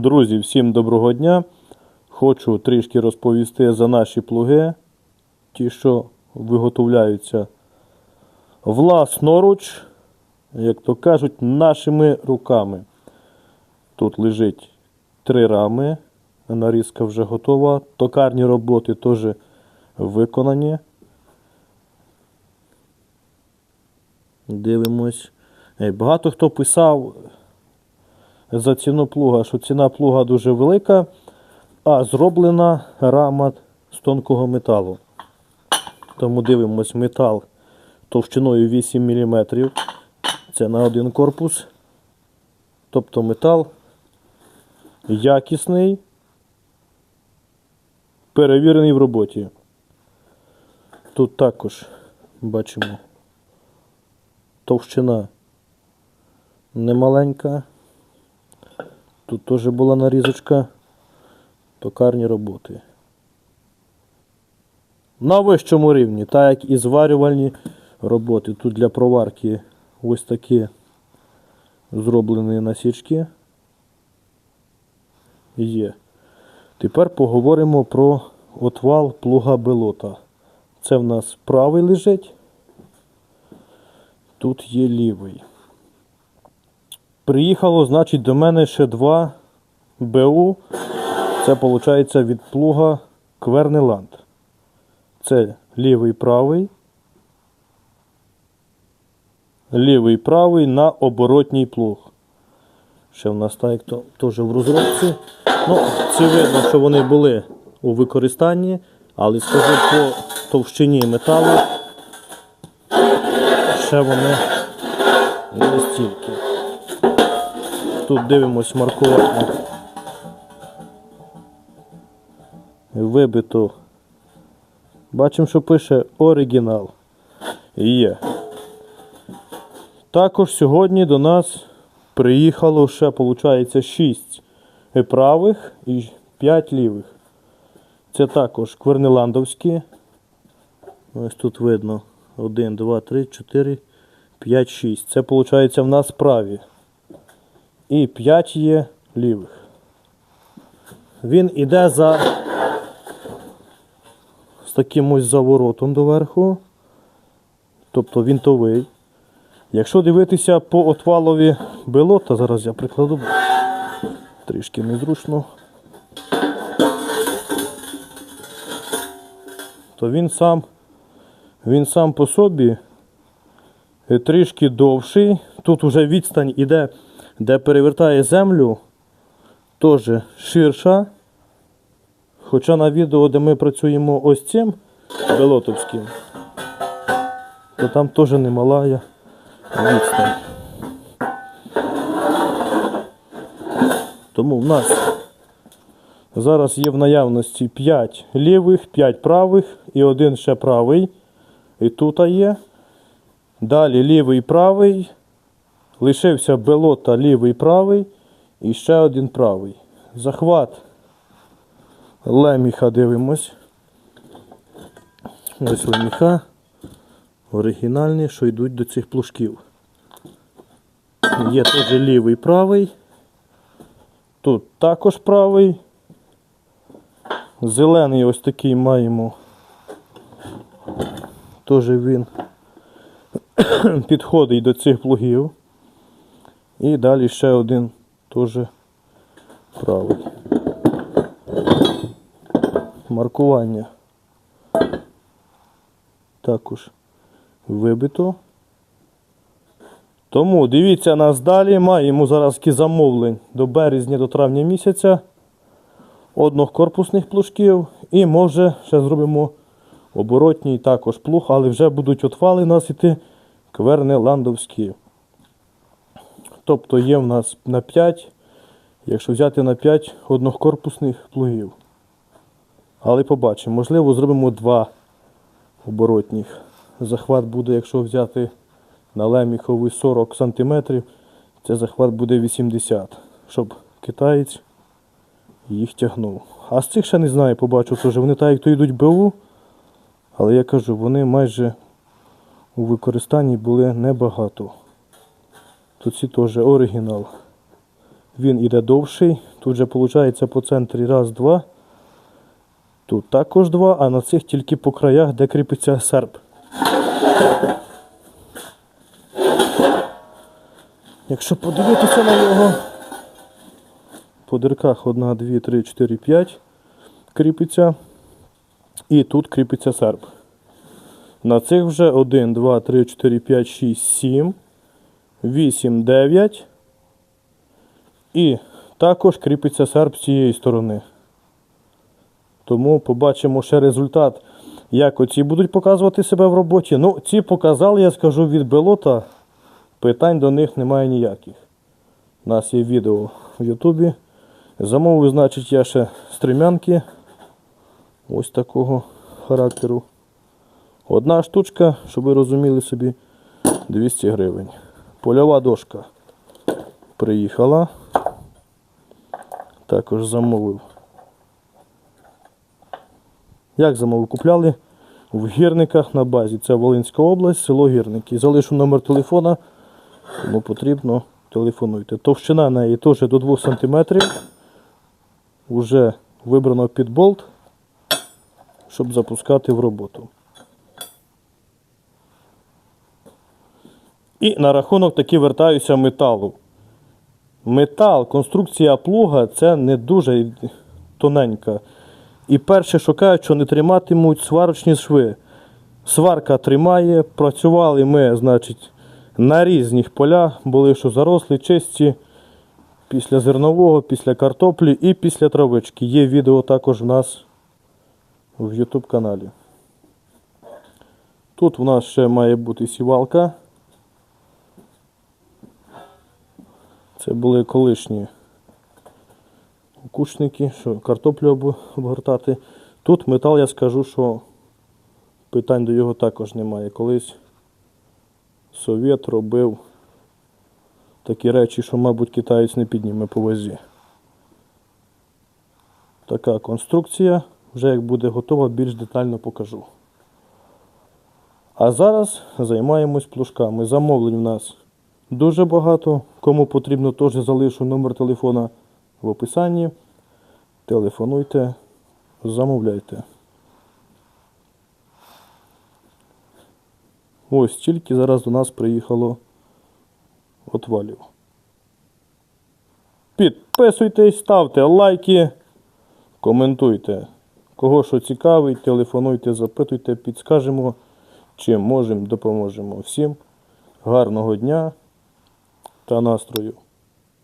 Друзі, всім доброго дня. Хочу трішки розповісти за наші плуги, ті, що виготовляються власноруч, як то кажуть, нашими руками. Тут лежить три рами, нарізка вже готова. Токарні роботи теж виконані. Дивимось. Багато хто писав за ціну плуга, що ціна плуга дуже велика, а зроблена рама з тонкого металу. Тому дивимось метал товщиною 8 мм. Це на один корпус. Тобто метал якісний, перевірений в роботі. Тут також бачимо товщина немаленька. Тут теж була нарізочка. Токарні роботи. На вищому рівні, так як і зварювальні роботи. Тут для проварки ось такі зроблені насічки. Є. Тепер поговоримо про отвал плуга белота. Це в нас правий лежить. Тут є лівий. Приїхало, значить, до мене ще два БУ. Це виходить від плуга Квернеланд. Це лівий правий. Лівий правий на оборотній плуг. Ще в нас так то теж в розробці. Ну, ці видно, що вони були у використанні, але скажу по товщині металу. Ще вони не стільки. Тут дивимось маркування. Вибито. Бачимо, що пише оригінал. Є. Також сьогодні до нас приїхало ще, виходить, 6 правих і 5 лівих. Це також квернеландовські. Ось тут видно 1, 2, 3, 4, 5, 6. Це виходить в нас праві. І 5 є лівих. Він іде за з таким ось заворотом доверху. Тобто вінтовий. Якщо дивитися по отвалові белота, зараз я прикладу, трішки незручно, то він сам, він сам по собі е, трішки довший. Тут вже відстань іде, де перевертає землю, теж ширша. Хоча на відео, де ми працюємо ось цим белотовським, то там теж немалая відстань. Тому в нас зараз є в наявності 5 лівих, 5 правих і один ще правий. І тут є. Далі лівий правий. Лишився белота лівий правий і ще один правий. Захват леміха дивимось. Ось леміха. Оригінальні, що йдуть до цих плужків. Є теж лівий правий. Тут також правий. Зелений ось такий маємо. Теж він підходить до цих плугів. І далі ще один теж правий. Маркування також вибито. Тому дивіться нас далі. Маємо зараз замовлень до березня, до травня місяця. Однокорпусних плужків. І може ще зробимо оборотній також плуг, але вже будуть отвали нас іти квернеландовські. Тобто є в нас на 5, якщо взяти на 5 однокорпусних плугів. Але побачимо, можливо, зробимо два оборотніх. Захват буде, якщо взяти на леміховий 40 см, це захват буде 80 щоб китаєць їх тягнув. А з цих ще не знаю, побачу, теж вони так як то йдуть БУ, але я кажу, вони майже у використанні були небагато. Тут ці теж оригінал. Він іде довший. Тут же виходить по центрі раз, два. Тут також два, а на цих тільки по краях, де кріпиться серп. Якщо подивитися на нього, по дирках 1, 2, 3, 4, 5 кріпиться. І тут кріпиться серп. На цих вже 1, 2, 3, 4, 5, 6, 7, 8, 9. І також кріпиться серп з цієї сторони. Тому побачимо ще результат, як оці будуть показувати себе в роботі. Ну, ці показали, я скажу, від белота. Питань до них немає ніяких. У нас є відео в Ютубі. Замовив, значить, я ще стрімянки. Ось такого характеру. Одна штучка, щоб ви розуміли собі, 200 гривень. Польова дошка приїхала. Також замовив. Як замовив? Купляли в гірниках на базі. Це Волинська область, село Гірники. Залишу номер телефона, кому потрібно, телефонуйте. Товщина неї теж до 2 см. Уже вибрано під болт, щоб запускати в роботу. І на рахунок таки вертаюся металу. Метал, конструкція плуга це не дуже тоненька. І перше шукають, що не триматимуть сварочні шви. Сварка тримає, працювали ми, значить, на різних полях, були що зарослі, чисті, після зернового, після картоплі і після травички. Є відео також в нас в YouTube каналі. Тут в нас ще має бути сівалка. Це були колишні кушники, що картоплю обгортати. Тут метал, я скажу, що питань до його також немає. Колись совєт робив такі речі, що, мабуть, китаєць не підніме по вазі. Така конструкція. Вже як буде готова, більш детально покажу. А зараз займаємось плужками. Замовлень у нас дуже багато. Кому потрібно, теж залишу номер телефона в описанні. Телефонуйте, замовляйте. Ось тільки зараз до нас приїхало отвалів. Підписуйтесь, ставте лайки, коментуйте. Кого що цікавить, телефонуйте, запитуйте, підскажемо, чим можемо, допоможемо. Всім гарного дня та настрою.